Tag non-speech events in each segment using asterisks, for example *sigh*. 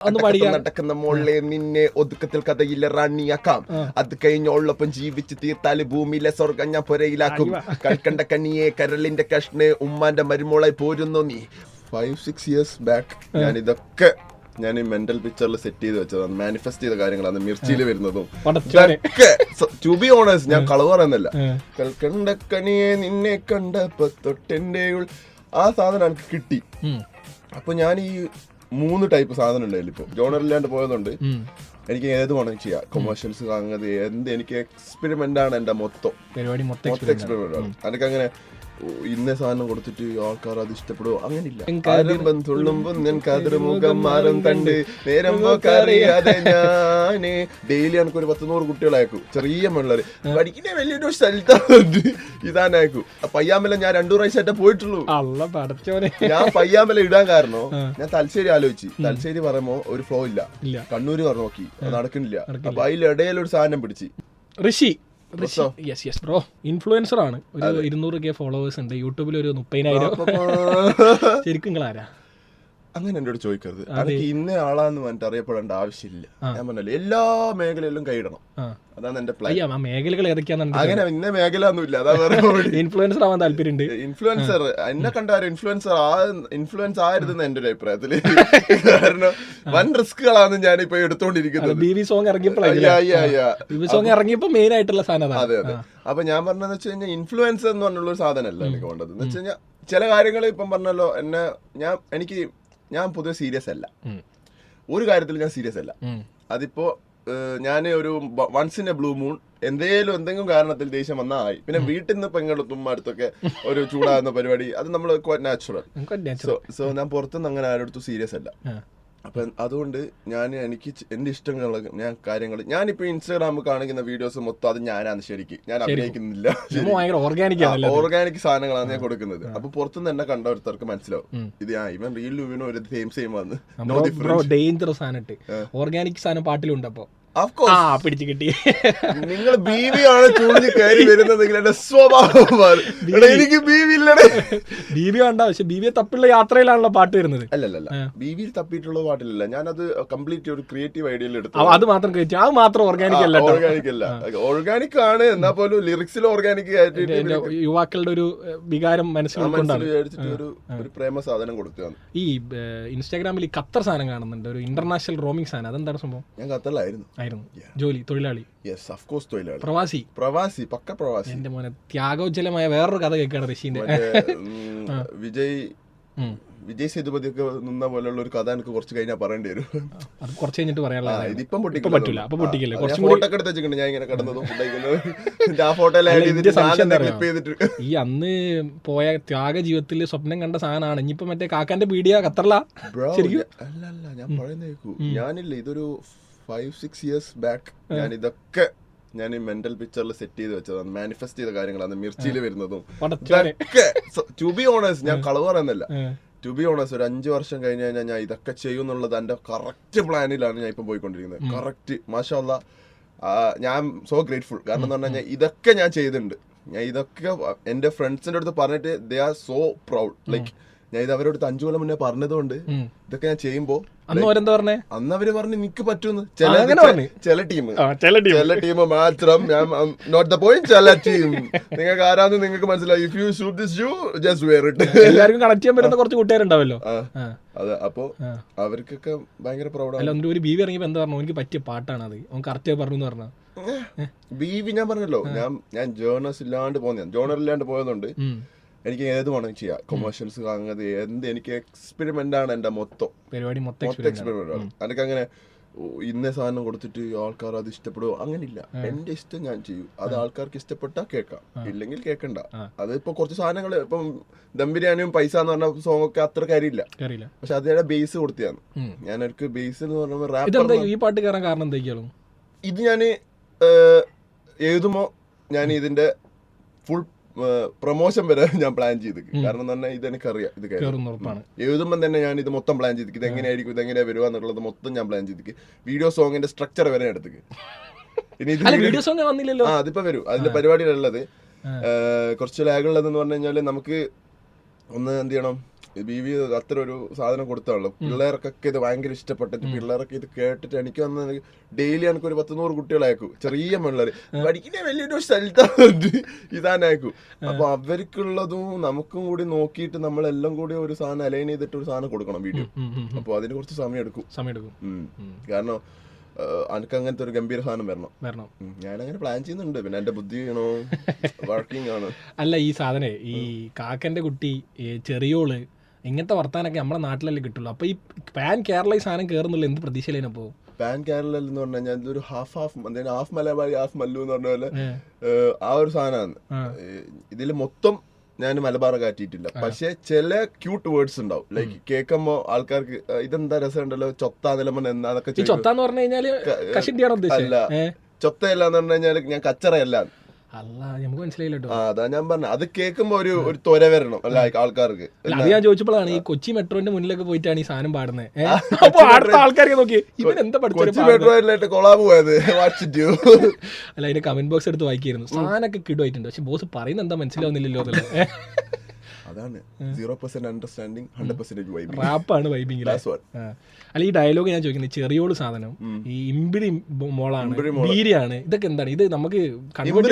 നടക്കുന്ന മോളെ നിന്നെ ഒതുക്കത്തിൽ കഥയിലെ റാണിയാക്കാം അത് കഴിഞ്ഞോളൊപ്പം ജീവിച്ച് തീർത്താൽ ഭൂമിയിലെ സ്വർഗം ഞാൻ പുരയിലാക്കും. *laughs* കൽക്കണ്ട കണ്ണിയെ കരളിന്റെ കഷ്ണ് ഉമ്മാന്റെ മരുമോളായി പോരുന്നു നീ. ഫൈവ് സിക്സ് ഇയേഴ്സ് ബാക്ക് ഞാൻ ഇതൊക്കെ ഞാൻ ഈ മെന്റൽ പിക്ചറിൽ സെറ്റ് ചെയ്ത് വെച്ചതാണ്. മാനിഫെസ്റ്റ് ചെയ്ത കാര്യങ്ങളാണ് മിർച്ചിയിൽ വരുന്നതും. ടു ബി ഓണേഴ്സ് ഞാൻ കളവ് പറയുന്നില്ല. കൽക്കണ്ട കണിയെ നിന്നെ കണ്ടപ്പോ തൊട്ടെന്റെ ആ സാധനം എനിക്ക് കിട്ടി. അപ്പൊ ഞാൻ ഈ മൂന്ന് ടൈപ്പ് സാധനം ഉണ്ടായില്ല ഇപ്പൊ. ജോണറില്ലാണ്ട് പോയതുകൊണ്ട് എനിക്ക് ഏത് വേണം ചെയ്യാം. കൊമേഴ്ഷ്യൽസ് അങ്ങനെ എന്ത് എനിക്ക് എക്സ്പെരിമെന്റ് ആണ് എന്റെ മൊത്തം. പരിപാടി മൊത്തം എക്സ്പെരിമെന്റ് ആണ്. എനിക്ക് അങ്ങനെ ഇന്ന സാധനം കൊടുത്തിട്ട് ആൾക്കാർ അത് ആരംഭം തുള്ളുമ്പോ ഞാൻ കതിർ മുഖം മാറും കണ്ട് നേരം പോക്കറിയാതെ ഞാൻ ഡെയിലി എനിക്ക് ഒരു പത്ത് നൂറ് കുട്ടികളയക്കും. ചെറിയ പിള്ളേര് പഠിക്കുന്ന വലിയൊരു സ്ഥലത്താണ്. ഇതാനയക്കും പയ്യാമല ഞാൻ രണ്ടു പ്രാവശ്യമായിട്ടേ പോയിട്ടുള്ളൂ. ഞാൻ പയ്യാമല ഇടാൻ കാരണം ഞാൻ തലശ്ശേരി ആലോചിച്ച്. തലശ്ശേരി പറയുമ്പോ ഒരു ഫ്ലോ ഇല്ല. കണ്ണൂര് പറഞ്ഞു നോക്കി. നടക്കുന്നില്ല. അപ്പൊ അതിലിടയിൽ ഒരു സാധനം പിടിച്ച്. Rishi. Yes yes bro influencer ആണ്. ഒരു ഇരുന്നൂറ് കെ ഫോളോവേഴ്സ് ഉണ്ട്. യൂട്യൂബിൽ ഒരു മുപ്പതിനായിരം ശരിക്കും ആരാ അങ്ങനെ എന്നോട് ചോദിക്കരുത്. എനിക്ക് ഇന്ന ആളാന്ന് പറഞ്ഞിട്ട് അറിയപ്പെടേണ്ട ആവശ്യമില്ല. ഞാൻ പറഞ്ഞല്ലോ എല്ലാ മേഖലയിലും കൈയിടണം. അതാണ് എന്റെ പ്ലാൻ മേഖലകൾ അങ്ങനെ ഇന്ന മേഖല ഒന്നുമില്ല അതാ ഇൻഫ്ലുവൻസർ *laughs* ആവാൻ താല്പര്യമുണ്ട്. ഇൻഫ്ലുവൻസർ എന്നെ കണ്ട ഒരു ഇൻഫ്ലുവൻസർ ആ ഇൻഫ്ലുവൻസ് ആയിരുന്നെന്ന് എന്റെ ഒരു അഭിപ്രായത്തിൽ. കാരണം വൻ റിസ്കുകളാണ് ഞാൻ ഇപ്പൊ എടുത്തോണ്ടിരിക്കുന്നത്. ബി വി സോങ് സോങ് ഇറങ്ങിയപ്പോ മെയിൻ ആയിട്ടുള്ള സാധനം അതെ അതെ. അപ്പൊ ഞാൻ പറഞ്ഞതെന്ന് വെച്ച് കഴിഞ്ഞാൽ ഇൻഫ്ലുവൻസർ എന്ന് പറഞ്ഞുള്ള ഒരു സാധനമല്ല എനിക്ക് വേണ്ടത്. എന്ന് വെച്ച് കഴിഞ്ഞാൽ ചില കാര്യങ്ങൾ ഇപ്പം പറഞ്ഞല്ലോ എന്നെ ഞാൻ എനിക്ക് ഞാൻ പൊതുവെ സീരിയസ് അല്ല. ഒരു കാര്യത്തിൽ ഞാൻ സീരിയസ് അല്ല. അതിപ്പോ ഞാൻ ഒരു once in a blue moon എന്തേലും എന്തെങ്കിലും കാരണത്തിൽ ദേഷ്യം വന്നാ ആയി. പിന്നെ വീട്ടിൽ നിന്ന് പെങ്ങളും അടുത്തൊക്കെ ഒരു ചൂടാകുന്ന പരിപാടി അത് നമ്മൾ നാച്ചുറൽ സോ സോ ഞാൻ പുറത്തുനിന്ന് അങ്ങനെ ആരോടത്തും സീരിയസ് അല്ല. അപ്പൊ അതുകൊണ്ട് ഞാൻ എനിക്ക് എന്റെ എന്റെ ഇഷ്ടങ്ങൾ ഞാൻ കാര്യങ്ങൾ ഞാനിപ്പോൾ ഇൻസ്റ്റാഗ്രാമിൽ കാണിക്കുന്ന വീഡിയോസ് മൊത്തം അത് ഞാനാണ് ശരിക്ക്. ഞാൻ അഭിനയിക്കുന്നില്ല. ഓർഗാനിക് ഓർഗാനിക് സാധനങ്ങളാണ് ഞാൻ കൊടുക്കുന്നത്. അപ്പൊ പുറത്തുനിന്ന് എന്നെ കണ്ട ഒരുത്തർക്ക് മനസ്സിലാവും. ഇത് ആ ഇവൻ റീൽ ഒരു സെയിം സെയിം വന്ന് ഡേഞ്ചറസ് ആണ് ഓർഗാനിക് സാധനം പാട്ടിലുണ്ട് അപ്പൊ. ഓഫ് കോഴ്സ് ആ പിടിച്ച് കിട്ടി. നിങ്ങൾ ബീവിയാണ് ചൂടിഞ്ഞ് കയറി വരുന്നതെങ്കിൽ എന്റെ സ്വഭാവം എനിക്ക് ബീവി. ഇല്ലടേ ബീവി വേണ്ട പക്ഷെ ബീവിയെ തപ്പിയുള്ള യാത്രയിലാണല്ലോ പാട്ട് വരുന്നത്. അല്ലല്ല ബീവിയിൽ തപ്പിയിട്ടുള്ള പാട്ടില്ല ഞാനത് കംപ്ലീറ്റ് ഒരു ക്രിയേറ്റീവ് ഐഡിയയിൽ എടുത്തു. അത് മാത്രം ക്രിയേറ്റീവ്. അത് മാത്രം ഓർഗാനിക് അല്ല. ഓർഗാനിക് അല്ല. ഓർഗാനിക് ആണ്. എന്നാ പോലും ലിറിക്സിൽ ഓർഗാനിക് ആയിട്ട് യുവാക്കളുടെ ഒരു വികാരം വിചാരിച്ചിട്ട് ഒരു ഒരു പ്രേമ സാധനം കൊടുത്തു ഈ ഇൻസ്റ്റാഗ്രാമിൽ ഈ ഖത്തർ സാധനം കാണുന്നുണ്ട്. ഒരു ഇന്റർനാഷണൽ റോമിംഗ് സാധനം. അതെന്താണ് സംഭവം? ഞാൻ ഖത്തറിലായിരുന്നു. ആയിരുന്നു. ജോലി തൊഴിലാളി. യെസ് ഓഫ് കോഴ്സ് തൊഴിലാളി. പ്രവാസി. പ്രവാസി പക്ക പ്രവാസി. എന്റെ മോനെ ത്യാഗോജ്ജലമായ വേറൊരു കഥ കേൾക്കാണ് ഋഷിന്റെ വിജയ്. വിജയ് സേതുപതി ഒക്കെ നിന്ന പോലെയുള്ള ഒരു കഥ എനിക്ക് കുറച്ച് കഴിഞ്ഞാൽ പറയേണ്ടി വരും. അത് കുറച്ച് കഴിഞ്ഞിട്ട് പറയാനുള്ള ഇതിപ്പം പറ്റില്ല അപ്പൊ പൊട്ടിക്കില്ല കുറച്ച് ഫോട്ടോ ഒക്കെ എടുത്ത് വെച്ചിട്ടുണ്ട് ഞാൻ ഇങ്ങനെ കടന്നതും ആ ഫോട്ടോ ചെയ്തിട്ട് ക്ലിപ്പ് ഈ അന്ന് പോയ ത്യാഗ ജീവിതത്തിൽ സ്വപ്നം കണ്ട സാധനമാണ്. ഇനിയിപ്പോ മറ്റേ കാക്കാന്റെ പീഡിയ കത്തറല ബ്രോ ശരിക്കും? അല്ല അല്ല ഞാൻ പറയുന്ന കേൾക്കൂ ഞാനില്ല ഇതൊരു ഫൈവ് സിക്സ് ഇയേഴ്സ് ബാക്ക് ഞാൻ ഇതൊക്കെ ഞാൻ ഈ മെന്റൽ പിക്ചറിൽ സെറ്റ് ചെയ്ത് വെച്ചതാണ്. മാനിഫെസ്റ്റ് ചെയ്ത കാര്യങ്ങളാണ്. മിർച്ചിയിൽ വരുന്നതും. ഇതൊക്കെ ടു ബി ഓണേഴ്സ് ഞാൻ കളവ് പറയുന്നില്ല. ടു ബി ഓണേഴ്സ് ഒരു അഞ്ചു വർഷം കഴിഞ്ഞ് കഴിഞ്ഞാൽ ഞാൻ ഇതൊക്കെ ചെയ്യും എന്നുള്ളത് എന്റെ കറക്റ്റ് പ്ലാനിലാണ് ഞാൻ ഇപ്പം പോയിക്കൊണ്ടിരിക്കുന്നത്. കറക്റ്റ് മാഷല്ല. ഞാൻ സോ ഗ്രേറ്റ്ഫുൾ കാരണം എന്ന് പറഞ്ഞാൽ ഇതൊക്കെ ഞാൻ ചെയ്തിട്ടുണ്ട്. ഞാൻ ഇതൊക്കെ എന്റെ ഫ്രണ്ട്സിന്റെ അടുത്ത് പറഞ്ഞിട്ട് they are so proud like ഞാൻ ഇത് അവരോട് അഞ്ചു കൊല്ലം മുന്നേ പറഞ്ഞതുകൊണ്ട്. ഇതൊക്കെ ഞാൻ ചെയ്യുമ്പോ അന്ന് അന്ന് അവർ പറഞ്ഞു നിക്ക് പറ്റൂന്ന്. ചില? ചില ടീം ചില ടീം മാത്രം ഞാൻ നോട്ട് ദ പോയിന്റ് ചില ടീം നിങ്ങൾക്ക് ആരാന്ന് നിങ്ങൾക്ക് മനസ്സിലായി. If you shoot this shoe just wear ഇട്ട് എല്ലാവർക്കും കണക്ട് ചെയ്യാൻ പറ്റുന്ന കുറച്ച് കൂട്ടുകാരുണ്ടാവല്ലോ. അതെ. അപ്പോ. അവർക്കൊക്കെ ഭയങ്കര പ്രൗഡാണ് അല്ല ഒരു ബീവി ഇറങ്ങിയപ്പോ എന്താ പറഞ്ഞു? എനിക്ക് പറ്റിയ പാട്ടാണ് അത്. അവൻ കറക്റ്റ് പറഞ്ഞു എന്ന് പറഞ്ഞ ബീവി ഞാൻ പറഞ്ഞല്ലോ. ഞാൻ ഞാൻ ജേർണൽസ് ഇല്ലാണ്ട് പോകുന്ന ജേർണൽ ഇല്ലാണ്ട് പോയതുകൊണ്ട് എനിക്ക് ഏത് വേണമെങ്കിൽ ചെയ്യാം. കൊമേഴ്ഷ്യൽസ് കാണുന്നത് എന്ത് എനിക്ക് എക്സ്പെരിമെന്റ് ആണ് എന്റെ മൊത്തം. പരിപാടി മൊത്തം എക്സ്പെരിമെന്റ് ആണ്. എനിക്ക് അങ്ങനെ ഇന്ന സാധനം കൊടുത്തിട്ട് ആൾക്കാർ അത് ഇഷ്ടപ്പെടുവോ? അങ്ങനില്ല. എന്റെ ഇഷ്ടം ഞാൻ ചെയ്യും. അത് ആൾക്കാർക്ക് ഇഷ്ടപ്പെട്ടാ കേൾക്കാം. ഇല്ലെങ്കിൽ കേൾക്കണ്ട. അതിപ്പോ കുറച്ച് സാധനങ്ങൾ ഇപ്പം ദം ബിരിയാണിയും പൈസ എന്ന് പറഞ്ഞ സോങ് ഒക്കെ അത്ര കാര്യമില്ല. പക്ഷെ അതിന്റെ ബേസ് കൊടുത്തതാണ്. ഞാൻ എനിക്ക് ബേസ് എന്ന് പറഞ്ഞാൽ ഇതെന്താ ഈ പാട്ട് കയറാൻ കാരണം എന്തൊക്കെയാണ് ഇത് ഞാൻ എഴുതുമോ ഞാൻ ഇതിന്റെ ഫുൾ പ്രൊമോഷൻ വരെ *laughs* ഞാൻ പ്ലാൻ ചെയ്ത് കാരണം എന്ന് പറഞ്ഞാൽ ഇത് എഴുതുമ്പോൾ തന്നെ ഞാൻ ഇത് മൊത്തം പ്ലാൻ ചെയ്തിക്ക്. ഇത് എങ്ങനെയായിരിക്കും ഇത് എങ്ങനെയാ വരുക എന്നുള്ളത് മൊത്തം ഞാൻ പ്ലാൻ ചെയ്തിക്ക്. വീഡിയോ സോങ്ങിന്റെ സ്ട്രക്ചർ വരെ എടുത്തു *laughs* ഇനി വീഡിയോ സോങ് വന്നില്ലല്ലോ. ആ അതിപ്പോ വരും. അതിന്റെ പരിപാടിയിലുള്ളത് കുറച്ച് ലാഗുള്ളത് എന്ന് പറഞ്ഞു കഴിഞ്ഞാൽ നമുക്ക് ഒന്ന് എന്ത് ചെയ്യണം? ബി വി അത്ര ഒരു സാധനം കൊടുത്താണല്ലോ പിള്ളേർക്കൊക്കെ ഇത് ഭയങ്കര ഇഷ്ടപ്പെട്ടിട്ട് പിള്ളേരൊക്കെ ഇത് കേട്ടിട്ട് എനിക്ക് വന്ന ഡെയിലി എനിക്ക് ഒരു പത്ത് നൂറ് കുട്ടികളയക്കും. ചെറിയ പിള്ളേർ പഠിക്കുന്ന വലിയൊരു സ്ഥലത്താണ് ഇതാനയക്കും അപ്പൊ അവർക്കുള്ളതും നമുക്കും കൂടി നോക്കിയിട്ട് നമ്മളെല്ലാം കൂടി ഒരു സാധനം അലൈൻ ചെയ്തിട്ട് ഒരു സാധനം കൊടുക്കണം വീഡിയോ. അപ്പൊ അതിന് കുറച്ച് സമയം എടുക്കും സമയം എടുക്കും. കാരണം എനിക്ക് അങ്ങനത്തെ ഒരു ഗംഭീര സാധനം വരണം. വരണം. ഞാൻ ഞാനങ്ങനെ പ്ലാൻ ചെയ്യുന്നുണ്ട്. പിന്നെ എന്റെ ബുദ്ധി വർക്കിംഗ് *laughs* ആണ്. അല്ല ഈ സാധനേ ഈ കാക്കന്റെ കുട്ടി ചെറിയോൾ ഇങ്ങനത്തെ വർത്താനൊക്കെ നമ്മുടെ നാട്ടിലല്ലേ കിട്ടുള്ളൂ. അപ്പൊ ഈ പാൻ കേരള ഈ സാധനം കേറുന്നില്ല എന്ത് പ്രതീക്ഷയിലേനപ്പോ പാൻ കേരള എന്ന് പറഞ്ഞാൽ ഞാൻ ഇതൊരു half half half Malabari half Mallu എന്ന് പറഞ്ഞ പോലെ ആ ഒരു സാധനമാണ്. ഇതിൽ മൊത്തം ഞാൻ മലബാർ കാറ്റിയിട്ടില്ല പക്ഷെ ചില ക്യൂട്ട് വേർഡ്സ് ഉണ്ടാവും. ലൈക്ക് കേൾക്കുമ്പോ ആൾക്കാർക്ക് ഇതെന്താ രസമുണ്ടല്ലോ ചൊത്ത നിലമൻ എന്നാന്നൊക്കെ അല്ല. ചൊത്തയല്ല എന്ന് പറഞ്ഞു കഴിഞ്ഞാൽ ഞാൻ കച്ചറയല്ല. അല്ല നമുക്ക് മനസ്സിലായില്ല കേട്ടോ ആ അതാ ഞാൻ പറഞ്ഞു. അത് കേൾക്കുമ്പോ ഒരു ഒരു തൊര വരണം ലൈക്ക് ആൾക്കാർക്ക്. അത് ഞാൻ ചോദിച്ചപ്പോഴാണ് ഈ കൊച്ചി മെട്രോന്റെ മുന്നിലൊക്കെ പോയിട്ടാണ് ഈ സാധനം പാടുന്നത് അപ്പൊ അടുത്ത ആൾക്കാർക്ക് നോക്കി ഇവൻ എന്താ പഠിച്ചൊരു കൊച്ചി മെട്രോയിലായിട്ട് കൊളാബ് പോയത്? വാട്സിറ്റു അല്ല അതിന്റെ കമന്റ് ബോക്സ് എടുത്ത് വായിക്കായിരുന്നു. സാധനമൊക്കെ കിടുവായിട്ടുണ്ട്. പക്ഷെ ബോസ് പറയുന്നത് എന്താ മനസ്സിലാവുന്നില്ലല്ലോ അതല്ലേ അതാണ്. Zero percent understanding hundred percent vibe റാപ്പാണ് what. അല്ല ഈ ഡയലോഗ് ഞാൻ ചോദിക്കുന്നത് ചെറിയോട് സാധനം ഈ ഇമ്പിടി മോളാണ്. ബീരിയാണ് ഇതൊക്കെ എന്താണ്? ഇത് നമുക്ക്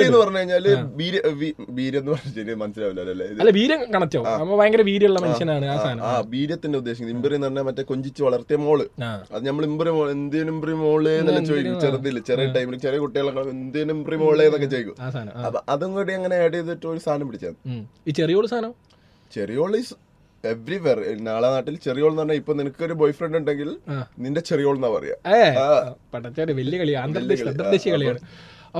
എന്ന് പറഞ്ഞു കഴിഞ്ഞാൽ ബീര എന്ന് പറഞ്ഞാൽ മനസ്സിലാവില്ല അല്ലേ? അല്ല വീര്യം കണക്റ്റോ? അപ്പൊ ഭയങ്കര വീര്യമുള്ള മനുഷ്യനാണ് ആ സാധനം. ആ ബീരത്തിന്റെ ഉദ്ദേശിക്കുന്നത്. ഇമ്പറി എന്ന് പറഞ്ഞാൽ മറ്റേ കൊഞ്ചിച്ച് വളർത്തിയ മോൾ. അത് നമ്മൾ ഇമ്പറി മോൾ എന്തിനും ഇമ്പറി മോൾ എന്നല്ല ചോദിക്കും. ചെറുതില്ല ചെറിയ ടൈമിൽ ചെറിയ കുട്ടികളൊക്കെ എന്തിനും ഇമ്പറി മോളെ എന്നൊക്കെ ചോദിക്കും. അപ്പൊ അതും കൂടി അങ്ങനെ ആഡ് ചെയ്തിട്ട് ഒരു സാധനം പിടിച്ചത്. ഈ ചെറിയോൾ സാധനം? ചെറിയോൾ ഈസ് എവ്രിവെയർ നാളെ നാട്ടിൽ ചെറിയോൾ എന്ന് പറഞ്ഞാൽ ഇപ്പൊ നിനക്ക് ഒരു ബോയ് ഫ്രണ്ട് ഉണ്ടെങ്കിൽ നിന്റെ ചെറിയോൾ എന്നാ പറയാ? വലിയ അന്തർദേശീയ കളിയാണ്.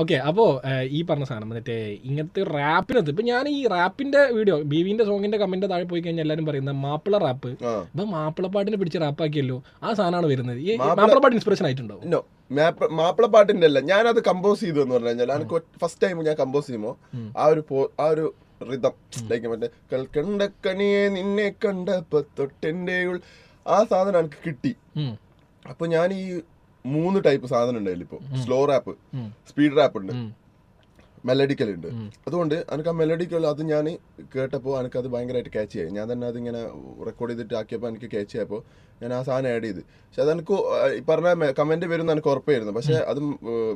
ഓക്കെ അപ്പോൾ ഈ പറഞ്ഞ സാധനം മറ്റേ ഇങ്ങനത്തെ റാപ്പിനകത്ത് ഇപ്പൊ ഞാൻ ഈ റാപ്പിന്റെ വീഡിയോ ബീവിന്റെ സോങ്ങിന്റെ കമന്റ് താഴെ പോയി കഴിഞ്ഞാൽ എല്ലാവരും പറയുന്നത് മാപ്പിള റാപ്പ്. ഇപ്പൊ മാപ്പിളപ്പാട്ടിനെ പിടിച്ച് റാപ്പാക്കിയല്ലോ. ആ സാധനമാണ് വരുന്നത്. ഈ മാപ്പിളപ്പാട്ട് ഇൻസ്പിറേഷൻ ആയിട്ടുണ്ടോ? മാപ്പിളപ്പാട്ടിന്റെ അല്ല. ഞാനത് കമ്പോസ് ചെയ്തു എന്ന് പറഞ്ഞു കഴിഞ്ഞാൽ ഫസ്റ്റ് ടൈം ഞാൻ കമ്പോസ് ചെയ്യുമ്പോൾ ആ ഒരു ആ ഒരു റിതം ലൈക്ക് മറ്റേ കൽക്കണ്ട കണിയെ നിന്നെ കണ്ടപ്പോ തൊട്ടെന്റെ ഉൾ ആ സാധനം എനിക്ക് കിട്ടി. അപ്പൊ ഞാൻ ഈ മൂന്ന് ടൈപ്പ് സാധനം ഉണ്ടായില്ല ഇപ്പൊ. സ്ലോ റാപ്പ് സ്പീഡ് റാപ്പ് ഉണ്ട്. മെലഡിക്കൽ ഉണ്ട് അതുകൊണ്ട് എനിക്ക് ആ മെലഡിക്കൽ അത് ഞാൻ കേട്ടപ്പോൾ എനിക്ക് അത് ഭയങ്കരമായിട്ട് ക്യാച്ച് ആയി ഞാൻ തന്നെ അതിങ്ങനെ റെക്കോർഡ് ചെയ്തിട്ട് ആക്കിയപ്പോൾ എനിക്ക് ക്യാച്ച് ആയപ്പോൾ ഞാൻ ആ സാധനം ആഡ് ചെയ്ത്. പക്ഷെ അതെനിക്ക് ഈ പറഞ്ഞ കമന്റ് വരുന്ന എനിക്ക് ഉറപ്പായിരുന്നു. പക്ഷെ അത്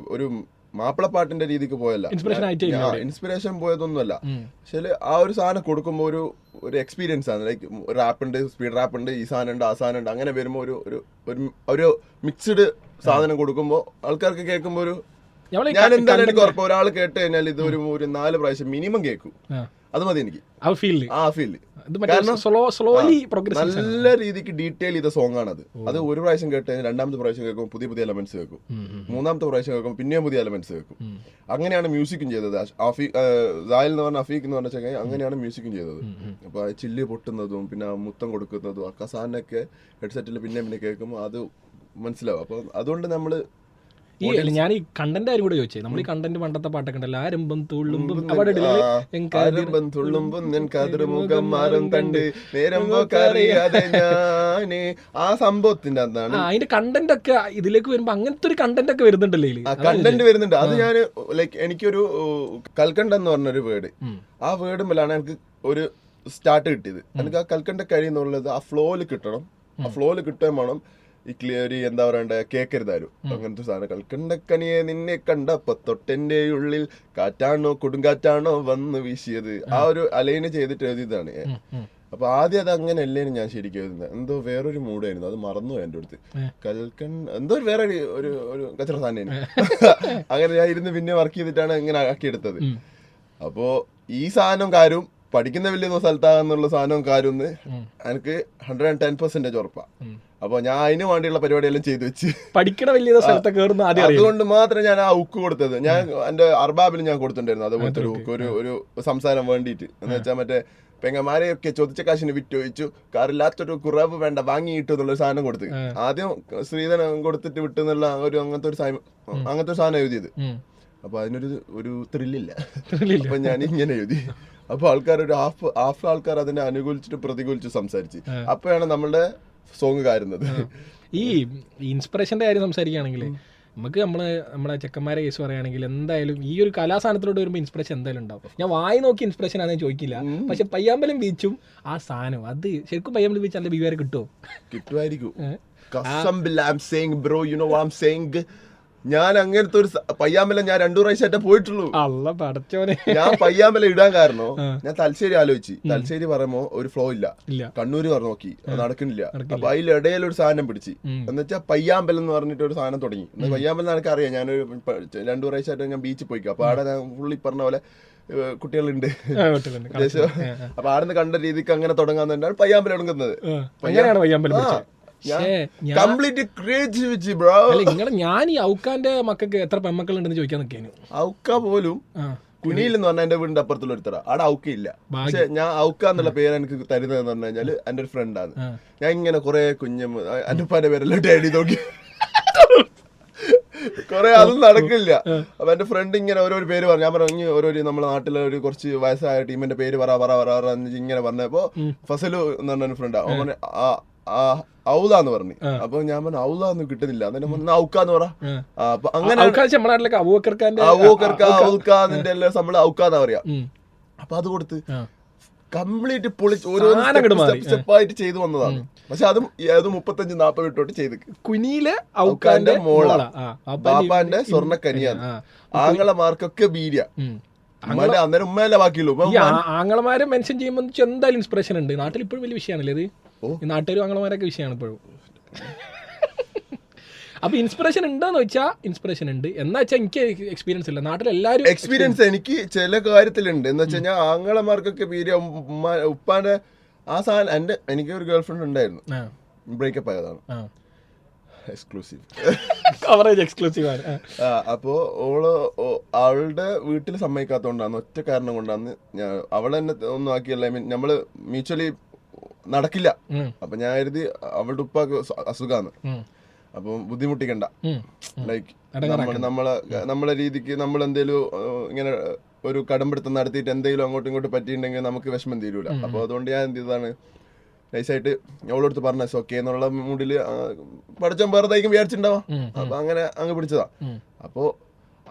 ഒരു മാപ്പിളപ്പാട്ടിന്റെ രീതിക്ക് പോയല്ല. ഇൻസ്പിറേഷൻ പോയതൊന്നുമല്ല. പക്ഷേ ആ ഒരു സാധനം കൊടുക്കുമ്പോൾ ഒരു ഒരു എക്സ്പീരിയൻസ് ആണ്. ലൈക്ക് റാപ്പ് ഉണ്ട് സ്പീഡ് റാപ്പ് ഉണ്ട് ഈ സാധനം ഉണ്ട് ആ സാധനം ഉണ്ട്. അങ്ങനെ വരുമ്പോൾ ഒരു ഒരു ഒരു- മിക്സ്ഡ് സാധനം കൊടുക്കുമ്പോൾ ആൾക്കാർക്ക് കേൾക്കുമ്പോൾ ഒരു ഞാൻ എന്തായാലും എനിക്ക് ഉറപ്പ് ഒരാൾ കേട്ട് കഴിഞ്ഞാൽ ഇത് ഒരു ഒരു നാല് പ്രാവശ്യം മിനിമം കേൾക്കും. അത് മതി എനിക്ക്. ആ ഫീൽഡ്. ആ ഫീൽ നല്ല രീതിക്ക് ഡീറ്റെയിൽ ചെയ്ത സോങ് ആണ് അത് ഒരു പ്രാവശ്യം കേട്ട് കഴിഞ്ഞാൽ രണ്ടാമത്തെ പ്രാവശ്യം കേൾക്കും പുതിയ പുതിയ എലമെന്റ്സ് കേൾക്കും. മൂന്നാമത്തെ പ്രാവശ്യം കേൾക്കും പിന്നെയും പുതിയ എലമെന്റ്സ് കേൾക്കും. അങ്ങനെയാണ് മ്യൂസിക്കും ചെയ്തത്. അഫീ സായൽ എന്ന് പറഞ്ഞ അഫീഖ് എന്ന് പറഞ്ഞ ചങ്ങായി അങ്ങനെയാണ് മ്യൂസിക്കും ചെയ്തത്. അപ്പൊ ചില്ല് പൊട്ടുന്നതും പിന്നെ മുത്തം കൊടുക്കുന്നതും ആ കസാനൊക്കെ ഹെഡ്സെറ്റിൽ പിന്നെ പിന്നെ കേൾക്കുമ്പോൾ അത് മനസ്സിലാവും. അപ്പൊ അതുകൊണ്ട് നമ്മൾ ഈ ഞാൻ ഈ കണ്ടന്റ് ആരും കൂടെ ചോദിച്ചേ. നമ്മൾ ഈ കണ്ടന്റ് പണ്ടത്തെ പാട്ടൊക്കെ ഉണ്ടല്ലോ. ആരംഭം തുള്ളുമ്പും അവിടെ ആരംഭം തുള്ളുമ്പും കതിർമുഖം മാറും തണ്ട് നേരം പോക്കറിയാതെ ഞാൻ. ആ സംഭവത്തിന്റെ അതാണ് അതിന്റെ കണ്ടന്റ് ഒക്കെ ഇതിലേക്ക് വരുമ്പോ അങ്ങനത്തെ ഒരു കണ്ടന്റ് ഒക്കെ വരുന്നുണ്ടല്ലേ കണ്ടന്റ് വരുന്നുണ്ട്. അത് ഞാൻ ലൈക്ക് എനിക്കൊരു കൽക്കണ്ട എന്ന് പറഞ്ഞൊരു വേർഡ്. ആ വേർഡ് മുതലാണ് എനിക്ക് ഒരു സ്റ്റാർട്ട് കിട്ടിയത്. എനിക്ക് ആ കൽക്കണ്ട കഴിയുന്നുള്ളത് ആ ഫ്ലോയിൽ കിട്ടണം. ആ ഫ്ലോയിൽ കിട്ടുകയും വേണം. ഈ ക്ലിയർ എന്താ പറയണ്ടേ കേക്കരുതാരും. അങ്ങനത്തെ സാധനം കണ്ടക്കനിയെ നിന്നെ കണ്ടപ്പോ തൊട്ടെന്റെ ഉള്ളിൽ കാറ്റാണോ കൊടുങ്കാറ്റാണോ വന്ന് വീശിയത്. ആ ഒരു അലൈന് ചെയ്തിട്ട് എഴുതിയതാണ്. അപ്പൊ ആദ്യം അത് അങ്ങനെ അല്ലേനും ഞാൻ ശരിക്കും എഴുതുന്നത്. എന്തോ വേറൊരു മൂഡായിരുന്നു. അത് മറന്നു എന്റെ അടുത്ത്. കൽക്കൺ എന്തോ ഒരു വേറെ ഒരു- ഒരു ഒരു കച്ചറ സാധനം *laughs* അങ്ങനെ ഞാൻ ഇരുന്ന് പിന്നെ വർക്ക് ചെയ്തിട്ടാണ് ഇങ്ങനെ ആക്കിയെടുത്തത്. എടുത്തത് അപ്പോ ഈ സാധനം കാരും പഠിക്കുന്ന വലിയ സ്ഥലത്താകുന്നുള്ള സാധനവും കാര്യം. എനിക്ക് ഹൺഡ്രഡ് ആൻഡ് ടെൻ പെർസെന്റേജ് ഉറപ്പാ. ഉം. അപ്പൊ ഞാൻ അതിന് വേണ്ടിയുള്ള പരിപാടിയെല്ലാം ചെയ്തു വെച്ച്. പഠിക്കണ വലിയ സ്ഥലത്ത് കയറുന്ന അതുകൊണ്ട് മാത്രം ഞാൻ ആ ഉക്ക് കൊടുത്തത്. ഞാൻ എന്റെ അർബാബിൽ ഞാൻ കൊടുത്തിട്ടുണ്ടായിരുന്നു. അതുപോലത്തെ ഒരു ഉക്ക് ഒരു ഒരു സംസാരം വേണ്ടിയിട്ട്. എന്ന് വെച്ചാൽ മറ്റേ പെങ്ങന്മാരെയൊക്കെ ചോദിച്ച കാശിന് വിറ്റ് ഒഴിച്ചു കാറില്ലാത്തൊരു കുറവ് വേണ്ട വാങ്ങിയിട്ടു എന്നുള്ള സാധനം കൊടുത്ത്. ആദ്യം ശ്രീധനം കൊടുത്തിട്ട് വിട്ടു എന്നുള്ള ഒരു അങ്ങനത്തെ ഒരു സാധനം അങ്ങനത്തെ ഒരു സാധനം എഴുതിയത്. അപ്പൊ അതിനൊരു ഒരു ത്രില്ലില്ല അപ്പൊ ഞാൻ ഇങ്ങനെ എഴുതി. അപ്പൊ ആൾക്കാർ ഒരു ഹാഫ് ഹാഫ് ആൾക്കാർ അതിനെ അനുകൂലിച്ചിട്ട് പ്രതികൂലിച്ച് സംസാരിച്ച്. അപ്പോഴാണ് നമ്മളുടെ സോങ് കാരുന്നത്. ഈ ഇൻസ്പിറേഷന്റെ കാര്യം സംസാരിക്കുകയാണെങ്കിൽ നമുക്ക് നമ്മൾ നമ്മുടെ ചെക്കന്മാരെ കേസ് പറയുകയാണെങ്കിൽ എന്തായാലും ഈ ഒരു കലാസാധനത്തിലോട്ട് വരുമ്പോൾ ഇൻസ്പിറേഷൻ എന്തായാലും ഉണ്ടാവും. ഞാൻ വായി നോക്കി ഇൻസ്പിറേഷൻ ആണെന്ന് ചോദിക്കില്ല. പക്ഷെ പയ്യാമ്പലം ബീച്ചും ആ സാധനം അത് ശരിക്കും പയ്യാമ്പലം ബീച്ച് അതിന്റെ ബീവരെ കിട്ടുമോ കിട്ടുമായിരിക്കും. ഞാൻ അങ്ങനത്തെ ഒരു പയ്യാമല ഞാൻ രണ്ടു പ്രാവശ്യമായിട്ടേ പോയിട്ടുള്ളൂ. അല്ല പടച്ചോനെ. ഞാൻ പയ്യാമല ഇടാൻ കാരണം ഞാൻ തലശ്ശേരി ആലോചിച്ച്. തലശ്ശേരി പറയുമ്പോ ഒരു ഫ്ലോ ഇല്ല. കണ്ണൂര് പറഞ്ഞു നോക്കി. അത് നടക്കുന്നില്ല. അപ്പൊ അതിലിടയിൽ ഒരു സാധനം പിടിച്ച്. ഉം. എന്ന് വെച്ചാൽ പയ്യാമ്പലം എന്ന് പറഞ്ഞിട്ട് ഒരു സാധനം തുടങ്ങി. പയ്യാമ്പലം എനിക്ക് അറിയാം ഞാൻ ഒരു രണ്ടു പ്രാവശ്യമായിട്ട് ഞാൻ ബീച്ചിൽ പോയിക്കും. അപ്പൊ അവിടെ ഞാൻ ഫുള്ളി പറഞ്ഞ പോലെ കുട്ടികളുണ്ട്. അപ്പൊ ആടുന്ന് കണ്ട രീതിക്ക് അങ്ങനെ തുടങ്ങാൻ തന്നെയാണ് പയ്യാമ്പലം തുടങ്ങുന്നത് പയ്യാമ്പലം കംപ്ലീറ്റ് ക്രിയേറ്റിവിറ്റി ബ്രോ ഇങ്ങളെ ഞാൻ ഈ ഔക്കാന്റെ മക്കൾക്ക് എത്ര പെമ്മക്കൾ ഉണ്ടെന്ന് ചോദിക്കാൻ നിൽക്കാനും. ഔക്ക പോലും കുനിയിൽ എന്ന് പറഞ്ഞാൽ എന്റെ വീടിന്റെ അപ്പുറത്തുള്ള ഒരുത്തറ അവിടെ ഔക്ക ഇല്ല. പക്ഷെ ഞാൻ ഔക്ക എന്നുള്ള പേര് എനിക്ക് തരുന്നതെന്ന് പറഞ്ഞു കഴിഞ്ഞാൽ എന്റെ ഒരു ഫ്രണ്ടാണ് ഞാൻ ഇങ്ങനെ കുറെ കുഞ്ഞു എന്റെ ഉപ്പാന്റെ പേരെല്ലാം ഡാഡി നോക്കി. കൊറേ അതും നടക്കില്ല. അപ്പൊ എന്റെ ഫ്രണ്ട് ഇങ്ങനെ ഓരോ പേര് പറഞ്ഞു. ഞാൻ പറഞ്ഞു ഓരോ നമ്മുടെ നാട്ടിലെ ഒരു കുറച്ച് വയസ്സായ ടീമിന്റെ പേര് പറ പറ പറ ഇങ്ങനെ പറഞ്ഞപ്പോ ഫസലു എന്ന് പറഞ്ഞ ഫ്രണ്ട് അവൻ ആ ഔലാന്ന് പറഞ്ഞു. അപ്പൊ ഞാൻ പറഞ്ഞു ഔല ഒന്നും കിട്ടുന്നില്ല. എന്നിട്ട് പറഞ്ഞു ഔക്കാന്ന് പറ. ആ. ആ, അപ്പൊ അങ്ങനെ ഔക്കർക്ക ഔക്ക. പറയാ. അപ്പൊ അത് കൊടുത്ത് കംപ്ലീറ്റ് പൊളിച്ച് ഓരോ സ്റ്റെപ്പായിട്ട് ചെയ്തു വന്നതാണ്. പക്ഷെ അതും അത് മുപ്പത്തഞ്ച് നാപ്പത് വിട്ടോട്ട് ചെയ്ത് കുനിയിലെ ഔക്കാന്റെ മോള. കനിയാണ് ബാപ്പാന്റെ സ്വർണക്കനിയാണ്. ആ. ആങ്ങളമാർക്കൊക്കെ ബീരിയ അന്നേരം ഉമ്മയല്ലേ ബാക്കിയുള്ളൂ. ആങ്ങളമാരെ മെൻഷൻ ചെയ്യുമ്പോൾ എന്ന് എന്തായാലും ഇൻസ്പിറേഷൻ ഉണ്ട്. നാട്ടിൽ ഇപ്പോഴും വലിയ വിഷയമാണല്ലേ ഇത്? നാട്ടുകാരും അങ്ങളമാരൊക്കെ വിഷയമാണ് ഇപ്പോഴും അപ്പൊ ഇൻസ്പിറേഷൻ ഉണ്ടോന്ന് വെച്ചാൽ ഇൻസ്പിറേഷൻ ഉണ്ട്. എന്നാ വെച്ചാൽ എനിക്ക് എക്സ്പീരിയൻസ് ഇല്ല. നാട്ടിൽ എല്ലാവരും എക്സ്പീരിയൻസ് എനിക്ക് ചില കാര്യത്തിലുണ്ട്. എന്ന് വെച്ചാൽ ഞാൻ ആങ്ങളമാർക്കൊക്കെ ഉമ്മ ഉപ്പാന്റെ ആ സാധനം എന്റെ എനിക്ക് ഒരു ഗേൾ ഫ്രണ്ട് ഉണ്ടായിരുന്നു ബ്രേക്കപ്പ് ആയതാണ് എക്സ്ക്ലൂസീവ് കവറേജ് എക്സ്ക്ലൂസീവ് ആണ്. ആ. ആ, അപ്പോ ഓൾ അവളുടെ വീട്ടിൽ സമ്മതിക്കാത്തോണ്ടാന്ന് ഒറ്റ കാരണം കൊണ്ടാണ് ഞാൻ അവളെ ഒന്നും ആക്കിയല്ല ഐ മീൻ നമ്മൾ മ്യൂച്വലി നടക്കില്ല. അപ്പൊ ഞാൻ കരുതി അവളുടെ ഉപ്പാക്ക് സ- അസുഖാന്ന്. അപ്പം ബുദ്ധിമുട്ടിക്കണ്ട. ലൈക്ക് നമ്മളെ നമ്മളെ രീതിക്ക് നമ്മൾ എന്തേലും ഇങ്ങനെ ഒരു കടമ്പിടുത്തം നടത്തിയിട്ട് എന്തെങ്കിലും അങ്ങോട്ടും ഇങ്ങോട്ടും പറ്റിയിട്ടുണ്ടെങ്കിൽ നമുക്ക് വിഷമം തീരൂല. അപ്പൊ അതുകൊണ്ട് ഞാൻ എന്ത് ചെയ്താണ് നൈസായിട്ട് അവളോടുത്ത് പറഞ്ഞ ഓക്കെ എന്നുള്ള മൂഡിൽ പഠിച്ചാൽ വേറെ വിചാരിച്ചിട്ടുണ്ടാവാം. ഉം. അപ്പൊ അങ്ങനെ അങ്ങ് പിടിച്ചതാ. ഉം.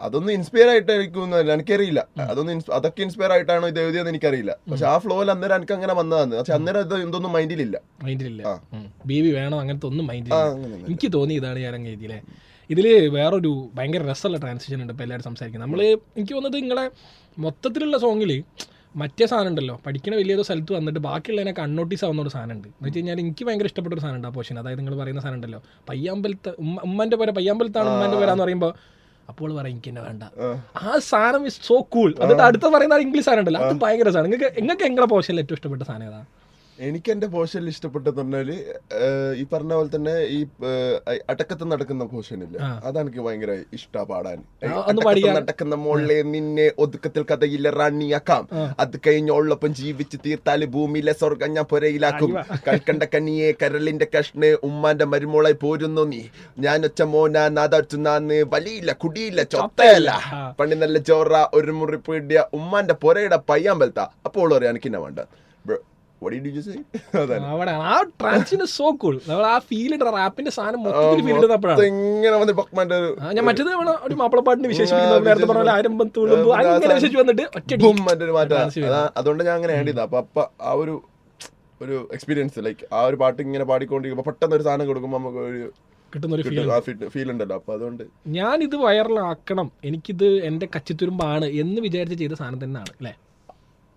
അതൊന്നും ഇൻസ്പയർ ആയിട്ടായിരിക്കും എനിക്കറിയില്ല. അതൊന്നും അതൊക്കെ ഇൻസ്പയർ ആയിട്ടാണോ ഇത് എഴുതിയെന്ന് എനിക്കറിയില്ല. പക്ഷെ ആ ഫ്ലോയിൽ അന്നേരം എനിക്ക് അങ്ങനെ വന്നതാണ്. പക്ഷെ അന്നേരം ഇത് എന്തൊന്നും മൈൻഡിലില്ല. മൈൻഡിലില്ല. ബേബി വേണം അങ്ങനത്തെ ഒന്നും മൈൻഡിലില്ല. എനിക്ക് തോന്നി ഇതാണ് ഞാൻ അങ്ങ് എഴുതിയില്ലേ ഇതിൽ വേറൊരു ഭയങ്കര രസമുള്ള ട്രാൻസിഷൻ ഉണ്ട് ഇപ്പോൾ എല്ലാവരും സംസാരിക്കുന്നത്. നമ്മൾ എനിക്ക് തോന്നുന്നത് നിങ്ങളെ മൊത്തത്തിലുള്ള സോങ്ങിൽ മറ്റേ സാധനം ഉണ്ടല്ലോ. പഠിക്കണ വലിയതോ സ്ഥലത്ത് വന്നിട്ട് ബാക്കിയുള്ളതിനെ കണ്ണോട്ടീസ് ആവുന്ന ഒരു സാധനം ഉണ്ട്. എന്ന് വെച്ച് കഴിഞ്ഞാൽ എനിക്ക് ഭയങ്കര ഇഷ്ടപ്പെട്ട ഒരു സാധനം ഉണ്ട് ആ പോഷൻ അതായത് നിങ്ങൾ പറയുന്ന സാധനം ഉണ്ടല്ലോ. പയ്യാമ്പലത്ത് ഉമ്മ ഉമ്മന്റെ പേര് പയ്യാമ്പലത്താണ് ഉമ്മന്റെ എന്ന് പറയുമ്പോൾ അപ്പോൾ പറയും എനിക്ക് എന്നെ വേണ്ട. ആ. സാധനം ഇസ് സോ കൂൾ എന്നിട്ട് അടുത്ത പറയുന്ന ഇംഗ്ലീഷ് സാധനം ഉണ്ടല്ലോ അത് ഭയങ്കര സാധനം. നിങ്ങൾക്ക് നിങ്ങൾക്ക് എങ്ങനെ പോഷനിൽ ഏറ്റവും ഇഷ്ടപ്പെട്ട സാധനം ഏതാ? എനിക്ക് എന്റെ പോർഷനിൽ ഇഷ്ടപ്പെട്ടെന്ന് പറഞ്ഞാൽ ഈ പറഞ്ഞ പോലെ തന്നെ ഈ അടക്കത്ത് നടക്കുന്ന പോർഷൻ ഇല്ല അതാണ് എനിക്ക് ഭയങ്കര ഇഷ്ട പാടാൻ. നടക്കുന്ന മോളെ നിന്നെ ഒതുക്കത്തിൽ കഥയില്ല റണ്ണിയാക്കാം അത് കഴിഞ്ഞോളൊപ്പം ജീവിച്ച് തീർത്താൽ ഭൂമിയിലെ സ്വർഗം ഞാൻ പുരയിലാക്കും. കൽക്കണ്ട കനിയെ കരളിന്റെ കഷ്ണ് ഉമ്മാന്റെ മരുമോളായി പോരുന്നു നീ. ഞാൻ ഒച്ച മോന നാദാച്ചുനാന്ന് വലിയില്ല കുടിയില്ല ചൊത്തയല്ല. പണി നല്ല ചോറ ഒരു മുറി പീടിയ ഉമ്മാന്റെ പുരയുടെ പയ്യാമ്പലത്ത. അപ്പോൾ പറയാൻ എനിക്ക് വേണ്ട *laughs* ഞാൻ മറ്റേത് ഒരു മാപ്പിളപ്പാട്ടിന് വിശേഷിപ്പിക്കുന്നത് നേരത്തെ പറഞ്ഞ അങ്ങനെ വിശേഷിച്ച് വന്നിട്ട് അതുകൊണ്ട് ഞാൻ അങ്ങനെ ആഡ് ചെയ്ത. അപ്പൊ അപ്പൊ ആ ഒരു ഒരു എക്സ്പീരിയൻസ് ലൈക്ക് ആ ഒരു പാട്ട് ഇങ്ങനെ പാടിക്കൊണ്ടിരിക്കുമ്പോ പെട്ടെന്ന് ഒരു സാധനം കൊടുക്കുമ്പോ നമുക്ക് ഒരു കിട്ടുന്ന ഒരു ഫീൽ ഫീൽ ഉണ്ടല്ലോ. അപ്പൊ അതുകൊണ്ട് ഞാൻ ഇത് വൈറലാക്കണം. എനിക്കിത് എന്റെ കച്ചിത്തുരുമ്പാണ് എന്ന് വിചാരിച്ച് ചെയ്ത സാധനം തന്നെയാണ് അല്ലേ?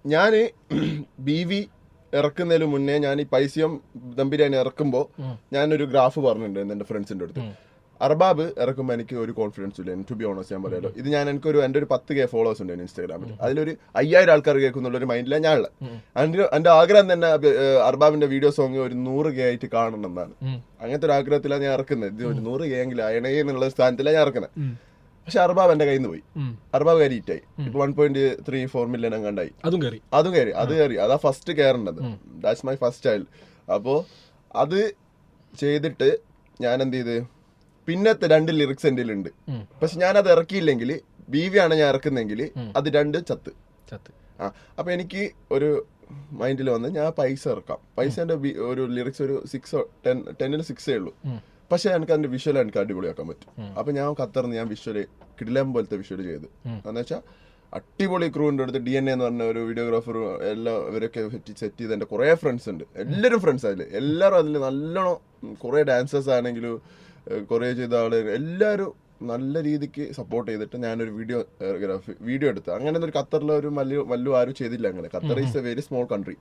ഞാൻ *clears throat* ബി വി ഇറക്കുന്നതിന് മുന്നേ ഞാൻ ഈ പൈസയും ദം ബിരിയാണി ഇറക്കുമ്പോൾ. ഞാനൊരു ഗ്രാഫ് പറഞ്ഞിട്ടുണ്ട് എന്റെ ഫ്രണ്ട്സിന്റെ അടുത്ത്. അർബാബ് ഇറക്കുമ്പോൾ എനിക്ക് ഒരു കോൺഫിഡൻസ് ഇല്ല. ടു ബി ഓണസ്റ്റ് ഞാൻ പറയാലോ. ഇത് ഞാൻ എനിക്കൊരു എന്റെ ഒരു പത്ത് കെ ഫോളോവേഴ്സ് ഉണ്ട് ഇൻസ്റ്റാഗ്രാമിൽ അതിലൊരു അയ്യായിരം ആൾക്കാർ കേൾക്കുന്നുള്ള ഒരു മൈൻഡിലാണ് ഞാൻ ഉള്ളത് എന്റെ എന്റെ ആഗ്രഹം തന്നെ അർബാബിന്റെ അർബാബിന്റെ വീഡിയോ സോങ് ഒരു നൂറ് കെ ആയിട്ട് കാണണം എന്നാണ്. അങ്ങനത്തെ ഒരു ആഗ്രഹത്തിലാണ് ഞാൻ ഇറക്കുന്നത്. ഇത് ഒരു നൂറ് കെ എങ്കിലും അയണേ എന്നുള്ള സ്ഥാനത്തിലാണ് ഞാൻ ഇറക്കുന്നത്. പക്ഷെ അർബാബ് എന്റെ കയ്യിൽ നിന്ന് പോയി. അർബാബ് കയറി ഹിറ്റായി ഇപ്പൊ one point three four million അങ്ങാണ്ടായി അതും കയറി. അതും കയറി അത് കയറി. അതാ ഫസ്റ്റ് കയറേണ്ടത്. ദാറ്റ്സ് മൈ ഫസ്റ്റ് ചൈൽഡ് അപ്പോ അത് ചെയ്തിട്ട് ഞാൻ എന്ത് ചെയ്ത്? പിന്നത്തെ രണ്ട് ലിറിക്സ് എന്റെ ഉണ്ട് പക്ഷെ ഞാൻ അത് ഇറക്കിയില്ലെങ്കിൽ ബി വി ആണ് ഞാൻ ഇറക്കുന്നെങ്കിൽ അത് രണ്ട് ചത്ത്. ചത്ത്. ആ അപ്പൊ എനിക്ക് ഒരു മൈൻഡിൽ വന്ന് ഞാൻ പൈസ ഇറക്കാം. ബി- ഒരു ലിറിക്സ് ഒരു സിക്സ് ടെൻ ടെന്നിന് സിക്സേ ഉള്ളൂ. പക്ഷെ എനിക്ക് അതിന്റെ വിഷ്വൽ എനിക്ക് അടിപൊളിയാക്കാൻ പറ്റും. അപ്പൊ ഞാൻ ഖത്തറിന്ന് ഞാൻ വിഷ്വൽ കിടിലം പോലത്തെ വിഷ്വൽ ചെയ്ത്. എന്താ എന്ന് വെച്ചാൽ അടിപൊളി ക്രൂവിന്റെ അടുത്ത് ഡി എൻ എന്ന് പറഞ്ഞ ഒരു വീഡിയോഗ്രാഫർ എല്ലാം ഇവരൊക്കെ സെറ്റ് ചെയ്ത് എന്റെ കുറേ ഫ്രണ്ട്സ് ഉണ്ട്. എല്ലാവരും ഫ്രണ്ട്സ് അതിൽ എല്ലാവരും അതിൽ നല്ലോണം കുറേ ഡാൻസേഴ്സ് ആണെങ്കിലും കുറേ ചെയ്ത ആൾ എല്ലാവരും നല്ല രീതിക്ക് സപ്പോർട്ട് ചെയ്തിട്ട് ഞാനൊരു വീഡിയോ ഗ്രാഫി വീഡിയോ എടുത്തു. അങ്ങനെ ഒരു ഖത്തറിലെ ഒരു മല്ലു മല്ലു ആരും ചെയ്തില്ല അങ്ങനെ. Qatar is a very small country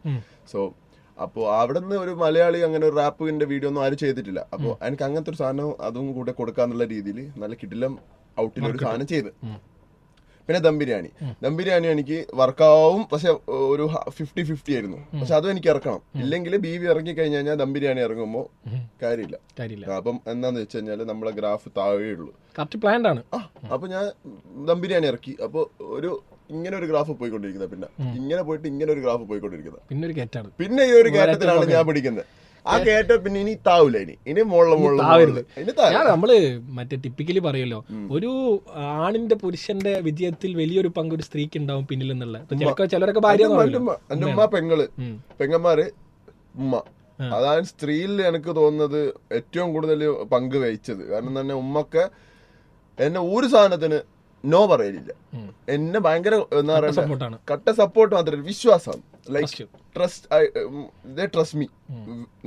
so അപ്പോൾ അവിടെ നിന്ന് ഒരു മലയാളി അങ്ങനെ ഒരു റാപ്പിന്റെ വീഡിയോ ഒന്നും ആരും ചെയ്തിട്ടില്ല. അപ്പോൾ എനിക്ക് അങ്ങനത്തെ ഒരു സാധനം അതും കൂടെ കൊടുക്കാന്നുള്ള രീതിയിൽ നല്ല കിടിലം ഔട്ടിൽ ഒരു സാധനം ചെയ്ത്. പിന്നെ ദം ബിരിയാണി. ദം ബിരിയാണി എനിക്ക് വർക്കാവും പക്ഷെ ഒരു ഫിഫ്റ്റി ഫിഫ്റ്റി ആയിരുന്നു. പക്ഷെ അതും എനിക്ക് ഇറക്കണം. ഇല്ലെങ്കിൽ ബി വി ഇറങ്ങി കഴിഞ്ഞു കഴിഞ്ഞാൽ ദം ബിരിയാണി ഇറങ്ങുമ്പോൾ കാര്യമില്ല. അപ്പം എന്താന്ന് വെച്ച് കഴിഞ്ഞാൽ നമ്മളെ ഗ്രാഫ് താഴെയുള്ളൂ ഉള്ളൂ. കറക്റ്റ് പ്ലാൻഡ് ആണ്. അപ്പൊ ഞാൻ ദം ബിരിയാണി ഇറക്കി. അപ്പോൾ ഒരു ഇങ്ങനെ ഒരു ഗ്രാഫ് പോയിക്കൊണ്ടിരിക്കുന്നത് പിന്നെ. ഇങ്ങനെ പോയിട്ട് ഇങ്ങനെ ഒരു ഗ്രാഫ് പോയിക്കൊണ്ടിരിക്കുന്നത്. പിന്നെ ഒരു കയറ്റാണ് പിന്നെ ഈ ഒരു കയറ്റത്തിലാണ് ഞാൻ പിടിക്കുന്നത്. ആ കയറ്റം പിന്നെ ഇനി താവൂല ഇനി. ഇനി മുകളിൽ മുകളിൽ നമ്മൾ മറ്റേ ടിപ്പിക്കലി പറയുമല്ലോ ഒരു ആണിന്റെ പുരുഷന്റെ വിജയത്തിൽ വലിയൊരു പങ്ക് ഒരു സ്ത്രീക്ക് ഉണ്ടാവും പിന്നിൽ എന്നുള്ള. ചിലരൊക്കെ ഭാര്യ. ഉമ്മ പെങ്ങൾ. പെങ്ങന്മാര് ഉമ്മ. അതാണ് സ്ത്രീയിൽ എനിക്ക് തോന്നുന്നത് ഏറ്റവും കൂടുതൽ പങ്ക് വഹിച്ചത്. കാരണം തന്നെ ഉമ്മക്ക് എന്നെ ഒരു സാധനത്തിന് നോ പറയലില്ല. എന്നെ ഭയങ്കര എന്താ പറയുക കട്ട സപ്പോർട്ട് മാത്രമല്ല വിശ്വാസം. Like. Trust trust me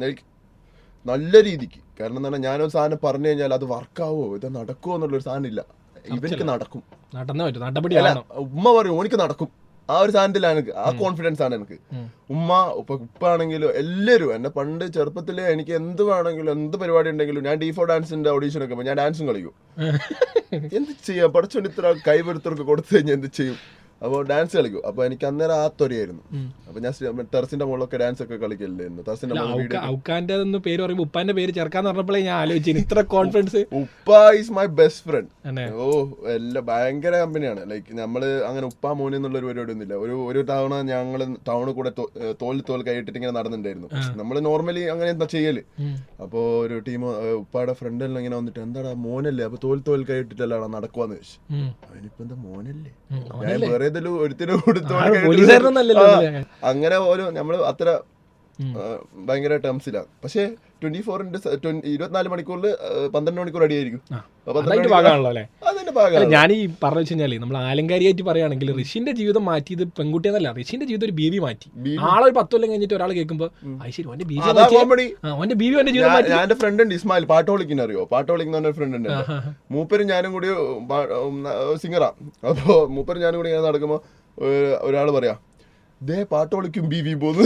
like നല്ല രീതിക്ക്. കാരണം എന്താണ് ഞാനൊരു സാധനം പറഞ്ഞു കഴിഞ്ഞാൽ അത് വർക്കാവോ ഇത് നടക്കുമോ എന്നുള്ളൊരു സാധനം ഇല്ല. ഇവർക്ക് നടക്കും. ഉമ്മ പറയും ഓനിക്ക് നടക്കും. ആ ഒരു സാധനത്തിലാണ് എനിക്ക് ആ കോൺഫിഡൻസ് ആണ് എനിക്ക്. ഉമ്മ ഉപ്പ ഉപ്പാണെങ്കിലും എല്ലാവരും എന്നെ പണ്ട് ചെറുപ്പത്തിൽ എനിക്ക് എന്ത് വേണമെങ്കിലും എന്ത് പരിപാടി ഉണ്ടെങ്കിലും ഞാൻ ഡി ഫോർ ഡാൻസിന്റെ ഓഡീഷൻ ഒക്കെ ഞാൻ ഡാൻസും കളിക്കും. *laughs* എന്ത് ചെയ്യാം? പഠിച്ചോണ്ട് ഇത്ര കൈവരുത്തർക്ക് കൊടുത്തു കഴിഞ്ഞാൽ എന്ത് ചെയ്യും? അപ്പോൾ ഡാൻസ് കളിക്കും. അപ്പോൾ എനിക്ക് അന്നേരം ആ തൊരയായിരുന്നു. അപ്പോൾ ഞാൻ ടെറസിന്റെ മുകളിലൊക്കെ ഡാൻസ് ഒക്കെ കളിക്കലായിരുന്നു ടെറസിന്റെ ഔക്കാന്റെ പേര് പറയുമ്പോ ഉപ്പാന്റെ പേര് ചേർക്കാന്ന് പറഞ്ഞപ്പോഴേ ഞാൻ ആലോചിച്ചു ഇത്ര കോൺഫിഡൻസ് ഉപ്പ ഈസ് മൈ ബെസ്റ്റ് ഫ്രണ്ട് ഓ എല്ലാ ഭയങ്കര കമ്പനിയാണ് ലൈക്ക് നമ്മൾ അങ്ങനെ ഉപ്പ മോനെ എന്നുള്ള ഒരു പരിപാടി ഒന്നുമില്ല. ഒരു ഒരു തവണ ഞങ്ങൾ ടൗണിൽ കൂടെ തോൽ തോൽ കൈയിട്ടിട്ട് ഇങ്ങനെ നടന്നിട്ടുണ്ടായിരുന്നു. നമ്മൾ നോർമലി അങ്ങനെ എന്താ ചെയ്യൽ? അപ്പോൾ അപ്പോ ഒരു ടീം ഉപ്പാടെ ഫ്രണ്ട് എല്ലാം ഇങ്ങനെ വന്നിട്ട് എന്താടാ മോനല്ലേ? അപ്പോൾ തോൽ തോൽ കൈയിട്ടിട്ടല്ലാണ് നടക്കുവാന്ന്? ചോദിച്ചു ഉം. അവനിപ്പോ എന്താ മോനല്ലേ? ഞാൻ വേറെ ഏതെങ്കിലും ഒരുത്തിനും കൊടുത്തു. അങ്ങനെ പോലും നമ്മൾ അത്ര ഭയങ്കര ടേംസിലാണ് പക്ഷേ ട്വന്റി ഫോറിന്റെ ഇരുപത്തിനാല് മണിക്കൂറിൽ പന്ത്രണ്ട് മണിക്കൂർ അടിയായിരിക്കും അതിന്റെ ഭാഗമാണ് ഞാൻ ഈ പറഞ്ഞു വെച്ചാൽ നമ്മൾ ആലങ്കാരിയായിട്ട് പറയുകയാണെങ്കിൽ ഋഷിന്റെ ജീവിതം മാറ്റിയത് പെൺകുട്ടി എന്നല്ല ഋഷിന്റെ ജീവിതം ഒരു ബീവി മാറ്റി. ബീവി. ആളൊരു പത്ത് കൊല്ലം കഴിഞ്ഞിട്ട് ഒരാൾ കേൾക്കുമ്പോ അത് ശരി ഓന്റെ ബീവി ഓന്റെ ബീവി ഓന്റെ ജീവിതം മാറ്റി. എന്റെ ഫ്രണ്ട് ഉണ്ട് ഇസ്മായിൽ. വിളിക്കുന്ന അറിയോ? പാട്ടോളിക്ക് വിളിക്കുന്ന പറഞ്ഞ ഫ്രണ്ട് ഉണ്ട്. മൂപ്പരും ഞാനും കൂടി സിംഗറാ അപ്പോ മൂപ്പരും ഞാനും കൂടി ഇങ്ങനെ നടക്കുമ്പോ ഒരാൾ ഒരാൾ പറയാ ദേ പാട്ടോളിക്കും ബി വി പോന്ന്.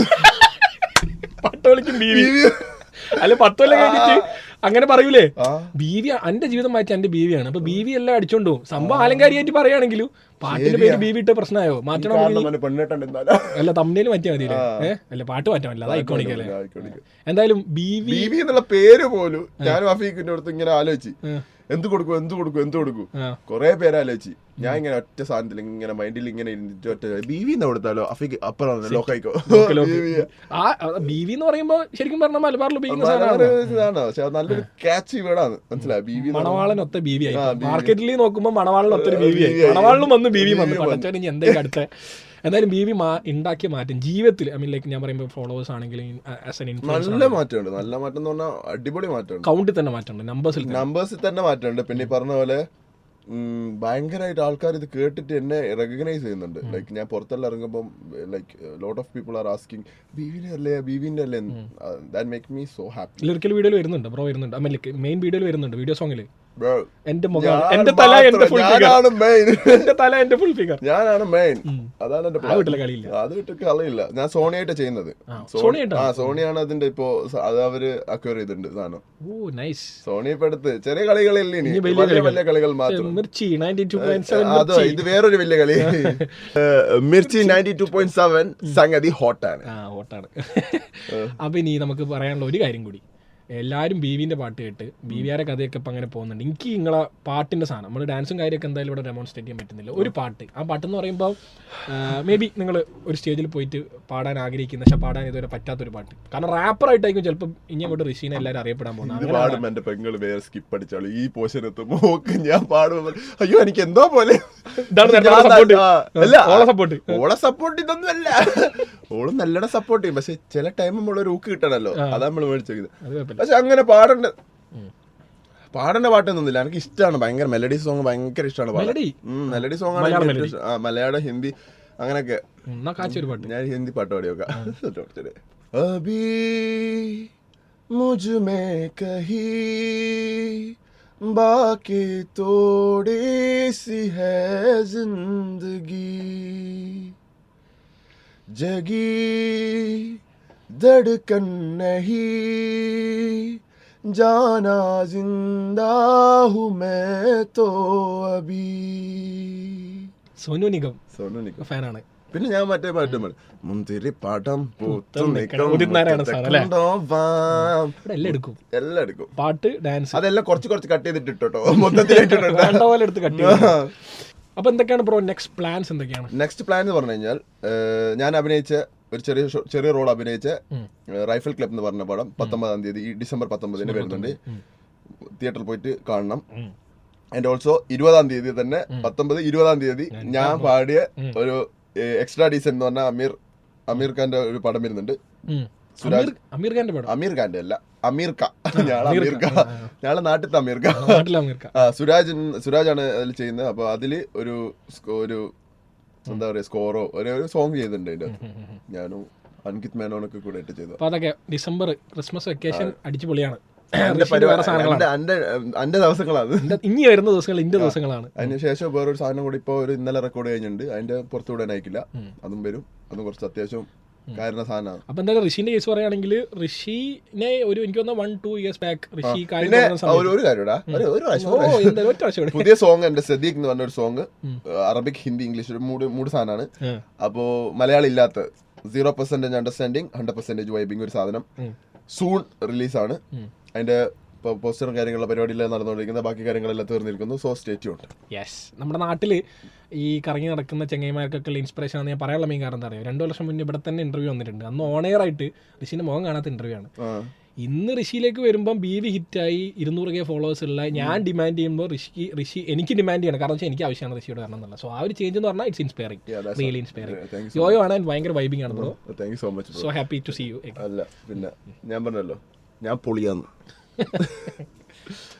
പട്ടോളിക്കും ബീവി. അല്ല പത്ത് കൊല്ലം കഴിഞ്ഞിട്ട് അങ്ങനെ പറയൂലേ? ബീവി എന്റെ ജീവിതം മാറ്റി എന്റെ ബീവിയാണ്. അപ്പൊ ബീവി എല്ലാം അടിച്ചോണ്ട്. സംഭവം ആലങ്കാരിയായിട്ട് പറയുകയാണെങ്കിലും പാട്ടിന്റെ പേര് ബീവി ഇട്ട പ്രശ്നമായോ? മാറ്റണം അല്ല തമ്മിൽ മാറ്റിയാൽ മതി അല്ല പാട്ട് മാറ്റാൻ പറ്റില്ല. അത് ഐക്കോണിക് അല്ലേ? എന്തായാലും ബീവി എന്നുള്ള പേര് പോലും ഞാനും അഫീഖിന്റെ അടുത്ത് ഇങ്ങനെ ആലോചിച്ച്. എന്ത് കൊടുക്കും എന്ത് കൊടുക്കും എന്ത് കൊടുക്കും? കുറെ കൊറേ പേര് ആലോചിച്ച്. ഞാൻ ഇങ്ങനെ ഒറ്റ സാധനത്തിൽ ഇങ്ങനെ മൈൻഡിൽ ഇങ്ങനെ ഇരുന്നിട്ട് ഒറ്റ ബി വി എന്ന് കൊടുത്താലോ? അഫിക്ക് അപ്പുറം ലോക്കായിക്കോ ബീവി. എന്ന് പറയുമ്പോ ശരിക്കും പറഞ്ഞാൽ മലബാറിൽ ഉപയോഗിക്കുന്ന സാധനമാണ്? ഇതാണ് പക്ഷെ നല്ലൊരു കാച്ചി വേടാണ് മനസ്സിലായി? ബി വി മണവാളനൊത്ത ബീവി. ആയി മാർക്കറ്റിൽ നോക്കുമ്പോ മണവാളനൊത്തൊരു ബീവി ആയി. മണവാളിലും വന്ന് ബീവി വന്നു. എന്തേ എന്തൊക്കെ അടുത്ത എന്തായാലും ബീവി മാ ഉണ്ടാക്കിയ മാറ്റം. ജീവിതത്തിൽ ഐ മീൻ ലൈക്ക് ഞാൻ പറയുമ്പോൾ ഫോളോവേഴ്സ് ആണെങ്കിലും ആസ് എൻ നല്ല മാറ്റമുണ്ട്. നല്ല മാറ്റം എന്ന് പറഞ്ഞാൽ അടിപൊളി മാറ്റമുണ്ട്. കൗണ്ടിൽ തന്നെ മാറ്റമുണ്ട്. നമ്പേഴ്സിൽ നമ്പേഴ്സിൽ തന്നെ. മാറ്റമുണ്ട്. പിന്നെ ഈ പറഞ്ഞ പോലെ ഭയങ്കരമായിട്ട് ആൾക്കാർ ഇത് കേട്ടിട്ട് എന്നെ റെക്കഗ്നൈസ് ചെയ്യുന്നുണ്ട്. ലൈക്ക് ഞാൻ പുറത്തെല്ലാം ഇറങ്ങുമ്പോൾ like lot of people are asking ബീവിന്റെ അല്ലേ? ബീവിന്റെ അല്ലേ? That make me so happy lyrical വീഡിയോയിൽ വരുന്നുണ്ട്. ബ്രോ വരുന്നുണ്ട്. മെയിൻ വീഡിയോയിൽ വരുന്നുണ്ട്. വീഡിയോ സോങ്ങിൽ എന്റെ മുഖം എന്റെ തല എന്റെ ഫുൾ ഫിഗർ ഞാനാണ് മെയിൻ എന്റെ തല എന്റെ ഫുൾ ഫിഗർ ഞാനാണ് മെയിൻ അതാണ് എന്റെ ആ plan. വീട്ടിലെ കളിയില്ല. അത് വിട്ട് കളിയില്ല. ഞാൻ സോണിയായിട്ട് ചെയ്യുന്നത്. ആ, സോണി- സോണിയായിട്ടാ? ആ സോണിയാണ് അതിന്റെ ഇപ്പോ അത് അവർ അക്വയർ ചെയ്തിട്ടുണ്ട് സാധനം. ഓ നൈസ് സോണി ഇപ്പൊ എടുത്ത് ചെറിയ കളികളില്ല ഇനി? വലിയ വലിയ കളികൾ. മാത്രം. Mirchi ninety two point seven അതോ ഇത് വേറൊരു വലിയ കളി. *laughs* Mirchi ninety two point seven സംഗതി ഹോട്ടാണ് ആ ഓട്ടാണ് *laughs* അപ്പൊ ഇനി നമുക്ക് പറയാനുള്ള ഒരു കാര്യം കൂടി. എല്ലാവരും ബീവിന്റെ പാട്ട് കേട്ട് ബീവിയാരെ കഥയൊക്കെ ഇപ്പം അങ്ങനെ പോകുന്നുണ്ട്. എനിക്ക് നിങ്ങളെ പാട്ടിന്റെ സാധനം നമ്മൾ ഡാൻസും കാര്യമൊക്കെ എന്തായാലും ഇവിടെ ഡെമോൺസ്ട്രേറ്റ് ചെയ്യാൻ പറ്റുന്നില്ല. ഒരു പാട്ട്. ആ പാട്ടെന്ന് പറയുമ്പോൾ മേ ബി നിങ്ങൾ ഒരു സ്റ്റേജിൽ പോയിട്ട് പാടാൻ ആഗ്രഹിക്കുന്ന പക്ഷെ പാടാൻ ഇതുവരെ പറ്റാത്തൊരു പാട്ട്. കാരണം റാപ്പറായിട്ടായിരിക്കും ചിലപ്പോൾ ഇനി അങ്ങോട്ട് ഋഷീനെ എല്ലാവരും അറിയപ്പെടാൻ പോകുന്നത്. പെങ്ങൾ വേറെ സ്കിപ്പ് അടിച്ചാളു. ഈ പോഷൻ ഞാൻ പാടുമ്പോൾ അയ്യോ എനിക്ക് എന്തോ പോലെ. സപ്പോർട്ട് ഓളെ സപ്പോർട്ട് ഇതൊന്നും അല്ല. ഓൾ നല്ലോണം സപ്പോർട്ട് ചെയ്യും. പക്ഷെ ചില ടൈം നമ്മളൊരു ഊക്ക് കിട്ടണല്ലോ. അതാ നമ്മൾ മേടിച്ചത് പാട്ടില്ല പക്ഷെ അങ്ങനെ പാടേണ്ട. പാടേണ്ട പാട്ടൊന്നുമില്ല എനിക്ക് ഇഷ്ടമാണ് ഭയങ്കര മെലഡി സോങ് ഭയങ്കര ഇഷ്ടമാണ് മെലഡി സോങ് ആണ് മലയാളം ഹിന്ദി അങ്ങനെയൊക്കെ. ഞാൻ ഹിന്ദി പാട്ട് പാടിയോക്കാം. *laughs* അബി മുജ്മേ കഹി ബാക്കി धड़कन नहीं जाना जिंदा हूँ मैं तो अभी സോനു നിഗം സോനു നിഗം ഫാനാണ് പിന്നെ ഞാൻ മറ്റേ പാട്ട് പാടും മുന്തിരി പാടം പൂത്തു നിൽക്കണം. ഉദിത്നാരായണ സാർ അല്ലേ? വാം. ഇവിടെ എല്ലാം എടുക്കും എല്ലാം എടുക്കും പാട്ട് ഡാൻസ് അതെല്ലാം കുറച്ച് കുറച്ച് കട്ട് ചെയ്തിട്ട് ഇട്ടോ മൊത്തത്തിൽ വേണ്ട പോലെ എടുത്ത് കട്ടി അപ്പൊ എന്തൊക്കെയാണ് ബ്രോ നെക്സ്റ്റ് പ്ലാൻസ് എന്തൊക്കെയാണ് നെക്സ്റ്റ് പ്ലാൻ എന്ന് പറഞ്ഞു കഴിഞ്ഞാൽ ഏഹ്, ഞാൻ അഭിനയിച്ച ഒരു ചെറിയ ചെറിയ റോൾ അഭിനയിച്ച. റൈഫിൾ ക്ലബ് എന്ന് പറഞ്ഞ പടം പത്തൊമ്പതാം തീയതി ഈ ഡിസംബർ പത്തൊമ്പതിന് വരുന്നുണ്ട്. തിയേറ്ററിൽ പോയിട്ട് കാണണം. ആൻഡ് ഓൾസോ ഇരുപതാം തീയതി തന്നെ പത്തൊമ്പത് ഇരുപതാം തീയതി ഞാൻ പാടിയ ഒരു എക്സ്ട്രാ ഡീസൻ എന്ന് പറഞ്ഞ അമീർ അമീർ ഖാന്റെ ഒരു പടം വരുന്നുണ്ട്. സുരാജ് അമീർ ഖാന്റെ അമീർ ഖാന്റെ അല്ല അമീർ ഖാ. ഞാളെ അമീർ ഖാ. ഞാളെ നാട്ടിലത്തെ അമീർ ഖാ. നാട്ടിലെ അമീർ ഖാൻ സുരാജ് സുരാജ് ആണ് അതിൽ ചെയ്യുന്നത്. അപ്പൊ അതിൽ ഒരു ഒരു എന്താ പറയാ സ്കോറോ ഒരു ഒരു സോങ് ചെയ്തിട്ടുണ്ട് അതിന്റെ അകത്ത്. ഞാനും അൻകിത് മേനോനൊക്കെ കൂടെ ഇട്ട് ചെയ്തു അപ്പൊ അതൊക്കെ ഡിസംബർ ക്രിസ്മസ് വെക്കേഷൻ അടിച്ചു പൊളിയാണ് എന്റെ ദിവസങ്ങളാണ് ഇനി വരുന്ന ദിവസങ്ങൾ ഇന്റെ ദിവസങ്ങളാണ്. അതിനുശേഷം വേറൊരു സാധനം കൂടി ഇപ്പൊ ഒരു ഇന്നലെ റെക്കോർഡ് കഴിഞ്ഞിട്ടുണ്ട്. അതിന്റെ പുറത്തു വിടാൻ അയക്കില്ല അതും വരും. അതും കുറച്ച് അത്യാവശ്യം കാരണ സാധനമാണ്. അപ്പൊ എന്തായാലും ഋഷിന്റെ കേസ് പറയുകയാണെങ്കിൽ ഋഷിനെ ഒരു എനിക്ക് തോന്നുന്ന one two years back Rishi പിന്നെ ഒരു ഒരു കാര്യടാ ഒരു ഒരു പ്രാവശ്യം, ഒരു പ്രാവശ്യം. പുതിയ സോങ് എന്റെ സദീഖ് എന്ന് പറഞ്ഞ ഒരു സോങ് അറബിക് ഹിന്ദി ഇംഗ്ലീഷ് ഒരു മൂഡ് മൂഡ് സാധനമാണ്. അപ്പോ മലയാളം ഇല്ലാത്ത zero percentage understanding hundred percentage vibing ഒരു സാധനം സൂൺ റിലീസ് ആണ്. അതിന്റെ പോസ്റ്ററും കാര്യങ്ങളുള്ള പരിപാടിയെല്ലാം നടന്നുകൊണ്ടിരിക്കുന്നത് ബാക്കി കാര്യങ്ങളെല്ലാം തീർന്നിരിക്കുന്നു. സോ സ്റ്റേറ്റ് ഉണ്ട് യെസ് നമ്മുടെ നാട്ടിൽ ഈ കറങ്ങി നടക്കുന്ന ചെങ്ങൈമാർക്കൊക്കെ ഉള്ള ഇൻസ്പിറേഷൻ ആണെന്ന് ഞാൻ പറയാനുള്ള മെയിൻ കാരണം എന്താ പറയുക രണ്ടു വർഷം മുന്നേ ഇവിടെ തന്നെ ഇന്റർവ്യൂ വന്നിട്ടുണ്ട്. അന്ന് ഓണയർ ആയിട്ട് ഋഷിന്റെ മുഖം കാണാത്ത ഇന്റർവ്യൂ ആണ്. ഇന്ന് ഋഷിയിലേക്ക് വരുമ്പോൾ ബി വി ഹിറ്റായി ഇരുന്നൂറ് കെ ഫോളോവേഴ്സ് ഉള്ള ഞാൻ ഡിമാൻഡ് ചെയ്യുമ്പോൾ ഋഷിക്ക് ഋഷി എനിക്ക് ഡിമാൻഡ് ചെയ്യണം. കാരണം വെച്ചാൽ എനിക്ക് ആവശ്യമാണ് ഋഷിയോട് കാരണം എന്നുള്ള സോ ആ ഒരു ചേഞ്ച് എന്ന് പറഞ്ഞാൽ it's inspiring really inspiring yo yo yo ആണ് ഭയങ്കര വൈബിംഗ് ആണ് bro thank so much so happy to see you അല്ല പിന്നെ ഞാൻ പറഞ്ഞല്ലോ ഞാൻ പൊളിയാന്ന്. *laughs*